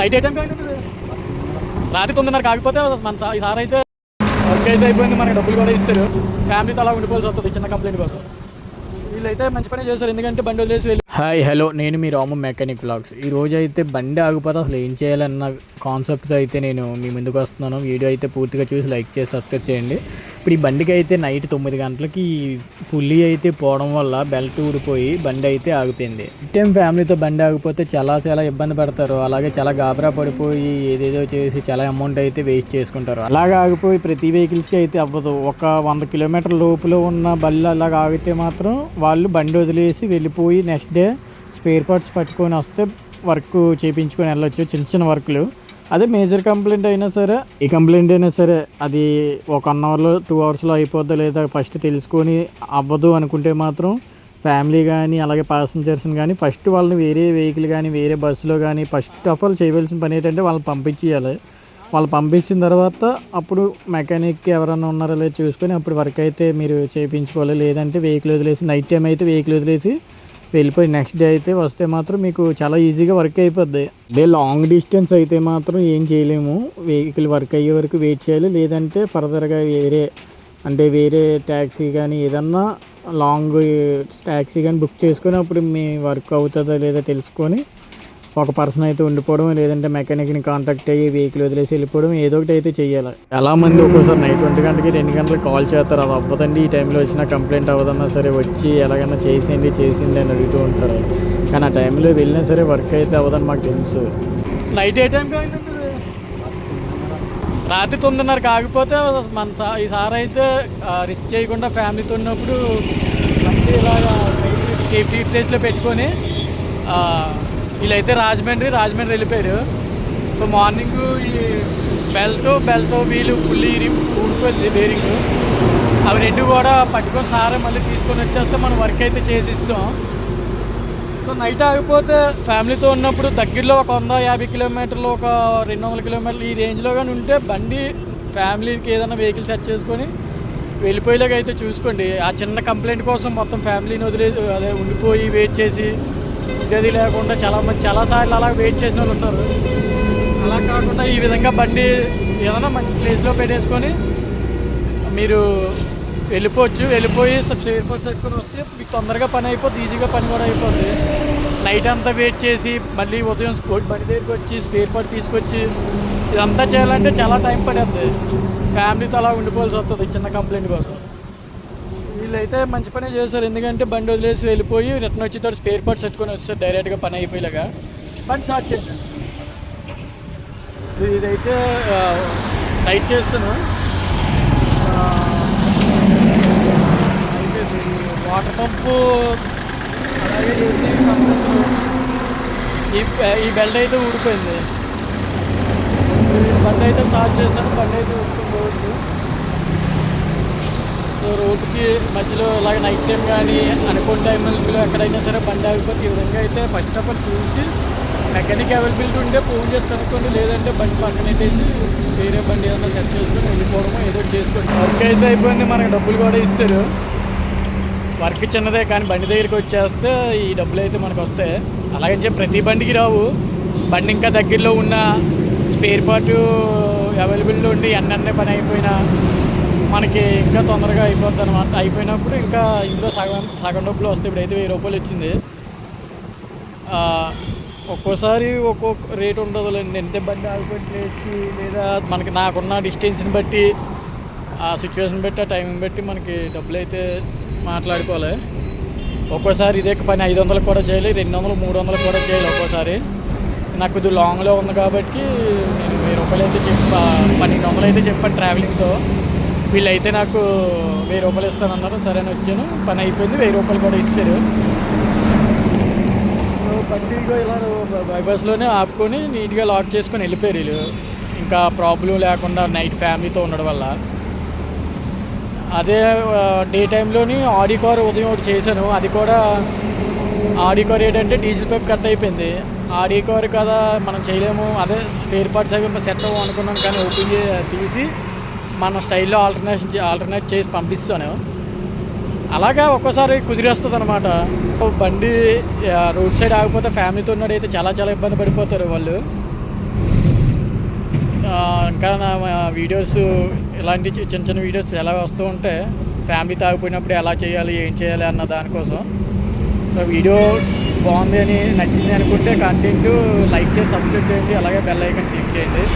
Night ఏ time రాత్రి తొమ్మిదిన్నర కాకపోతే మన సార్ ఈ సార్ అయితే వర్క్ అయితే అయిపోయింది మనకి డబ్బులు కూడా ఇస్తారు. ఫ్యామిలీతో అలా ఉండిపోవాల్సి వస్తుంది చిన్న కంప్లైంట్ కోసం. వీళ్ళైతే మంచి పని చేస్తారు ఎందుకంటే బండి వదిలేసి వెళ్ళి హాయ్ హలో నేను మీ రాము మెకానిక్ బ్లాగ్స్ ఈ రోజు అయితే బండి ఆగిపోతే అసలు ఏం చేయాలన్న కాన్సెప్ట్తో అయితే నేను మీ ముందుకు వస్తున్నాను. వీడియో అయితే పూర్తిగా చూసి లైక్ చేసి సబ్స్క్రైబ్ చేయండి. ఇప్పుడు ఈ బండికి అయితే నైట్ తొమ్మిది గంటలకి పుల్లి అయితే పోవడం వల్ల బెల్ట్ ఊడిపోయి బండి అయితే ఆగిపోయింది. టైం ఫ్యామిలీతో బండి ఆగిపోతే చాలా చాలా ఇబ్బంది పడతారు. అలాగే చాలా గాబరా పడిపోయి ఏదేదో చేసి చాలా అమౌంట్ అయితే వేస్ట్ చేసుకుంటారు. అలాగే ఆగిపోయి ప్రతి వెహికల్స్కి అయితే అవ్వదు. ఒక వంద కిలోమీటర్ లోపులో ఉన్న బళ్ళు అలాగ ఆగితే మాత్రం వాళ్ళు బండి వదిలేసి వెళ్ళిపోయి నెక్స్ట్ డే స్పేర్ పార్ట్స్ పట్టుకొని వస్తే వర్క్ చేయించుకొని వెళ్ళొచ్చు. చిన్న చిన్న వర్క్లు. అదే మేజర్ కంప్లైంట్ అయినా సరే ఈ కంప్లైంట్ అయినా సరే అది ఒక వన్ అవర్లో టూ అవర్స్లో అయిపోద్దా లేదా ఫస్ట్ తెలుసుకొని అవ్వదు అనుకుంటే మాత్రం ఫ్యామిలీ కానీ అలాగే ప్యాసింజర్స్ని కానీ ఫస్ట్ వాళ్ళని వేరే వెహికల్ కానీ వేరే బస్సులో కానీ ఫస్ట్ ఆఫ్ ఆల్ చేయవలసిన పని ఏంటంటే వాళ్ళని పంపించేయాలి. వాళ్ళు పంపించిన తర్వాత అప్పుడు మెకానిక్ ఎవరైనా ఉన్నారో లేదో చూసుకొని అప్పుడు వర్క్ అయితే మీరు చేయించుకోవాలి. లేదంటే వెహికల్ వదిలేసి నైట్ టైం అయితే వెహికల్ వదిలేసి వెళ్ళిపోయి నెక్స్ట్ డే అయితే వస్తే మాత్రం మీకు చాలా ఈజీగా వర్క్ అయిపోద్ది. అదే లాంగ్ డిస్టెన్స్ అయితే మాత్రం ఏం చేయలేము. వెహికల్ వర్క్ అయ్యే వరకు వెయిట్ చేయాలి. లేదంటే ఫర్దర్గా వేరే అంటే వేరే ట్యాక్సీ కానీ ఏదన్నా లాంగ్ ట్యాక్సీ కానీ బుక్ చేసుకొని అప్పుడు మీ వర్క్ అవుతుందో లేదో తెలుసుకొని ఒక పర్సన్ అయితే ఉండిపోవడం లేదంటే మెకానిక్ని కాంటాక్ట్ అయ్యి వెహికల్ వదిలేసి వెళ్ళిపోవడం ఏదో ఒకటి అయితే చేయాలి ఎలా మంది ఒక్కోసారి నైట్ ఒంటి గంటకి రెండు గంటలకు కాల్ చేస్తారు. అది అవ్వదండి ఈ టైంలో వచ్చిన కంప్లైంట్ అవ్వదన్నా సరే వచ్చి ఎలాగైనా చేసింది చేసింది అని అడుగుతూ ఉంటారు. కానీ ఆ టైంలో వెళ్ళినా సరే వర్క్ అయితే అవ్వదని మాకు తెలుసు. నైట్ ఏ టైం రాత్రి తొమ్మిదిన్నర కాకపోతే మన సా ఈ సార్ అయితే రిస్క్ చేయకుండా ఫ్యామిలీతో ఉన్నప్పుడు మంచి ఇలాగా సేఫ్టీ ప్లేస్లో పెట్టుకొని వీళ్ళైతే రాజమండ్రి రాజమండ్రి వెళ్ళిపోయారు. సో మార్నింగ్ ఈ బెల్ట్ బెల్ట్ వీలు ఫుల్ ఊడిపోయింది బేరింగ్. అవి రెండు కూడా పట్టుకొని సారే మళ్ళీ తీసుకొని వచ్చేస్తే మనం వర్క్ అయితే చేసి ఇస్తాం సో నైట్ ఆగిపోతే ఫ్యామిలీతో ఉన్నప్పుడు దగ్గరలో ఒక వంద యాభై కిలోమీటర్లు ఒక రెండు వందల కిలోమీటర్లు ఈ రేంజ్లో కానీ ఉంటే బండి ఫ్యామిలీకి ఏదైనా వెహికల్ సెట్ చేసుకొని వెళ్ళిపోయేలాగా అయితే చూసుకోండి. ఆ చిన్న కంప్లైంట్ కోసం మొత్తం ఫ్యామిలీని వదిలే అదే ఉండిపోయి వెయిట్ చేసి ఉండేది లేకుండా చాలా మంది చాలాసార్లు అలా వెయిట్ చేసిన వాళ్ళు ఉన్నారు అలా కాకుండా ఈ విధంగా బండి ఏదైనా మంచి ప్లేస్లో పెట్టేసుకొని మీరు వెళ్ళిపోవచ్చు. వెళ్ళిపోయి స్పేర్ పార్ట్స్ పెట్టుకొని వస్తే మీకు తొందరగా పని అయిపోతుంది ఈజీగా పని కూడా అయిపోతుంది నైట్ అంతా వెయిట్ చేసి మళ్ళీ ఉదయం స్పోర్ట్ బండి దగ్గరికి వచ్చి స్పేర్ పార్ట్ తీసుకొచ్చి ఇదంతా చేయాలంటే చాలా టైం పడుతుంది ఫ్యామిలీతో అలా ఉండిపోవాల్సి వస్తుంది చిన్న కంప్లైంట్ కోసం. వీళ్ళైతే మంచి పనే చేశారు ఎందుకంటే బండి వదిలేసి వెళ్ళిపోయి రిటర్న్ వచ్చి తోటి స్పేర్ పార్ట్స్ ఎత్తుకొని వస్తారు. డైరెక్ట్గా పని అయిపోయేలాగా. బండి స్టార్ట్ చేశాను ఇదైతే టైట్ చేస్తాను అయితే వాటర్ పంపు అలాగే ఈ ఈ బెల్ట్ అయితే ఊడిపోయింది. ఈ బండి అయితే స్టార్ట్ చేశాను బండి అయితే ఊడిపోయింది. రోడ్డుకి మధ్యలో ఇలాగ నైట్ టైం కానీ అనుకోని టైంలో ఎక్కడైనా సరే బండి ఆగిపోతే ఈ విధంగా అయితే ఫస్ట్ ఆఫ్ ఆల్ చూసి మెకానిక్ అవైలబిలిటీ ఉంటే ఫోన్ చేసి కనుక్కోండి. లేదంటే బండి పక్కన పెట్టేసి వేరే బండి ఏదైనా సెట్ చేసుకొని వెళ్ళిపోవడమో ఏదో చేసుకోండి. వర్క్ అయితే అయిపోయింది. మనకు డబ్బులు కూడా ఇస్తారు. వర్క్ చిన్నదే కానీ బండి దగ్గరికి వచ్చేస్తే ఈ డబ్బులు అయితే మనకు వస్తాయి. అలాగే ప్రతి బండికి రావు. బండి ఇంకా దగ్గరలో ఉన్న స్పేర్ పార్ట్ అవైలబిలిటీ ఉండి అన్నీ పని అయిపోయినా మనకి ఇంకా తొందరగా అయిపోద్ది అనమాట అయిపోయినప్పుడు ఇంకా ఇందులో సగం సగం డబ్బులు వస్తాయి ఇప్పుడైతే వెయ్యి రూపాయలు వచ్చింది. ఒక్కోసారి ఒక్కొక్క రేట్ ఉండదులేండి. ఎంత బండి ఆగిపోయిన ప్లేస్కి లేదా మనకి నాకున్న డిస్టెన్స్ని బట్టి ఆ సిచ్యువేషన్ బట్టి ఆ టైంని బట్టి మనకి డబ్బులు అయితే మాట్లాడుకోవాలి. ఒక్కోసారి ఇదే పని ఐదు వందలు కూడా చేయాలి రెండు వందలు మూడు వందలు కూడా చేయాలి ఒక్కోసారి. నాకు ఇది లాంగ్లో ఉంది కాబట్టి నేను వెయ్యి రూపాయలు అయితే చెప్పా పన్నెండు వందలు అయితే చెప్పాను ట్రావెలింగ్తో వీళ్ళైతే నాకు వెయ్యి రూపాయలు ఇస్తానన్నారు. సరే అని వచ్చాను. పని అయిపోయింది. వెయ్యి రూపాయలు కూడా ఇచ్చారు. సో ఇలా బైపాస్లోనే ఆపుకొని నీట్గా లాక్ చేసుకొని వెళ్ళిపోయారు వీళ్ళు. ఇంకా ప్రాబ్లం లేకుండా నైట్ ఫ్యామిలీతో ఉండడం వల్ల. అదే డే టైంలోని ఆడి కార్ ఉదయం ఒకటి చేశాను. అది కూడా ఆడి కార్ ఏంటంటే డీజిల్ పైప్ కట్ అయిపోయింది. ఆడి కార్ కదా మనం చేయలేము. అదే స్పేర్ పార్ట్స్ అవి సెట్ అవ్వం అనుకున్నాను కానీ ఓపెన్ చే- తీసి మన స్టైల్లో ఆల్టర్నేషన్ ఆల్టర్నేట్ చేసి పంపిస్తాను. అలాగా ఒక్కోసారి కుదిరేస్తుంది అనమాట బండి రోడ్ సైడ్ ఆగిపోతే ఫ్యామిలీతో ఉన్నాడైతే చాలా చాలా ఇబ్బంది పడిపోతారు వాళ్ళు. ఇంకా నా వీడియోస్ ఇలాంటి చి- చిన్న చిన్న వీడియోస్ ఎలా వస్తూ ఉంటే ఫ్యామిలీ తాగిపోయినప్పుడు ఎలా చేయాలి ఏం చేయాలి అన్న దానికోసం. సో వీడియో బాగుంది అని నచ్చింది అనుకుంటే కంటెంట్ లైక్ చేసి సబ్స్క్రైబ్ చేయండి అలాగే బెల్ ఐకన్ క్లిక్ చేయండి.